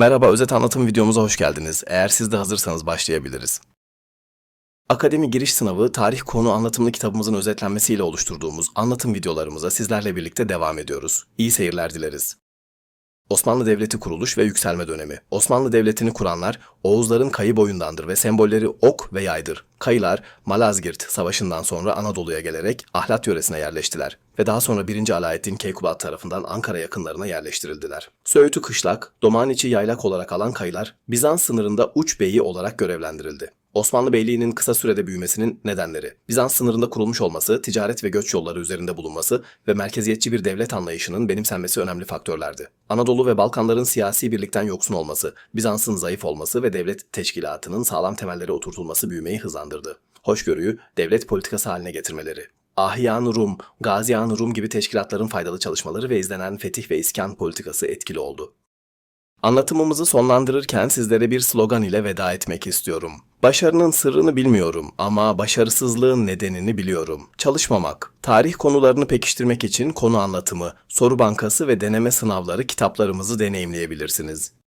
Merhaba, özet anlatım videomuza hoş geldiniz. Eğer siz de hazırsanız başlayabiliriz. Akademi giriş sınavı tarih konu anlatımlı kitabımızın özetlenmesiyle oluşturduğumuz anlatım videolarımıza sizlerle birlikte devam ediyoruz. İyi seyirler dileriz. Osmanlı Devleti kuruluş ve yükselme dönemi. Osmanlı Devleti'ni kuranlar Oğuzların kayı boyundandır ve sembolleri ok ve yaydır. Kayılar Malazgirt Savaşı'ndan sonra Anadolu'ya gelerek Ahlat yöresine yerleştiler ve daha sonra 1. Alaaddin Keykubat tarafından Ankara yakınlarına yerleştirildiler. Söğütü kışlak, Domaniçi yaylak olarak alan kayılar Bizans sınırında uç beyi olarak görevlendirildi. Osmanlı Beyliği'nin kısa sürede büyümesinin nedenleri. Bizans sınırında kurulmuş olması, ticaret ve göç yolları üzerinde bulunması ve merkeziyetçi bir devlet anlayışının benimsenmesi önemli faktörlerdi. Anadolu ve Balkanların siyasi birlikten yoksun olması, Bizans'ın zayıf olması ve devlet teşkilatının sağlam temellere oturtulması büyümeyi hızlandırdı. Hoşgörüyü devlet politikası haline getirmeleri. Ahyan Rum, Gaziyan Rum gibi teşkilatların faydalı çalışmaları ve izlenen fetih ve iskan politikası etkili oldu. Anlatımımızı sonlandırırken sizlere bir slogan ile veda etmek istiyorum. Başarının sırrını bilmiyorum ama başarısızlığın nedenini biliyorum. Çalışmamak. Tarih konularını pekiştirmek için konu anlatımı, soru bankası ve deneme sınavları kitaplarımızı deneyimleyebilirsiniz.